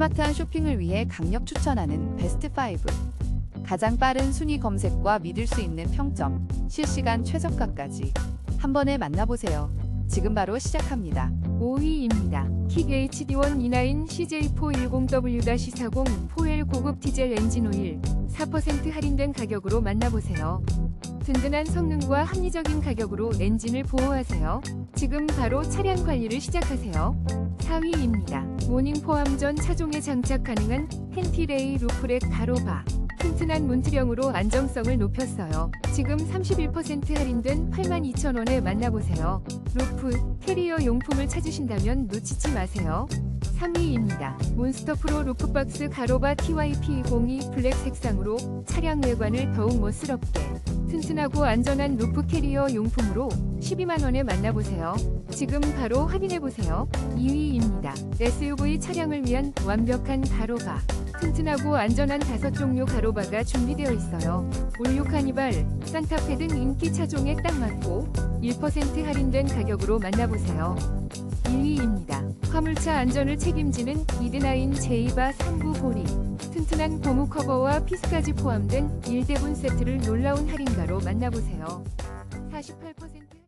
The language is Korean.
스마트한 쇼핑을 위해 강력 추천하는 베스트 5. 가장 빠른 순위 검색과 믿을 수 있는 평점, 실시간 최저가까지 한 번에 만나보세요. 지금 바로 시작합니다. 5위입니다. 킥 HD1 E9 CJ410W-40 4L 고급 디젤 엔진 오일 4% 할인된 가격으로 만나보세요. 든든한 성능과 합리적인 가격으로 엔진을 보호하세요. 지금 바로 차량 관리를 시작하세요. 4위입니다. 모닝 포함 전 차종에 장착 가능한 헨티레이 루프렉 가로바. 튼튼한 문트령으로 안정성을 높였어요. 지금 31% 할인된 82,000원에 만나보세요. 루프, 캐리어 용품을 찾으신다면 놓치지 마세요. 3위입니다. 몬스터 프로 루프박스 가로바 TYP02 블랙 색상으로 차량 외관을 더욱 멋스럽게 튼튼하고 안전한 루프 캐리어 용품으로 12만원에 만나보세요. 지금 바로 확인해보세요. 2위입니다. SUV 차량을 위한 완벽한 가로바. 튼튼하고 안전한 다섯 종류 가로바가 준비되어 있어요. 올류 카니발, 산타페 등 인기 차종에 딱 맞고 1% 할인된 가격으로 만나보세요. 1위입니다. 화물차 안전을 책임지는 이드나인 제이바 3구 보리. 튼튼한 고무 커버와 피스까지 포함된 1대분 세트를 놀라운 할인가로 만나보세요. 48%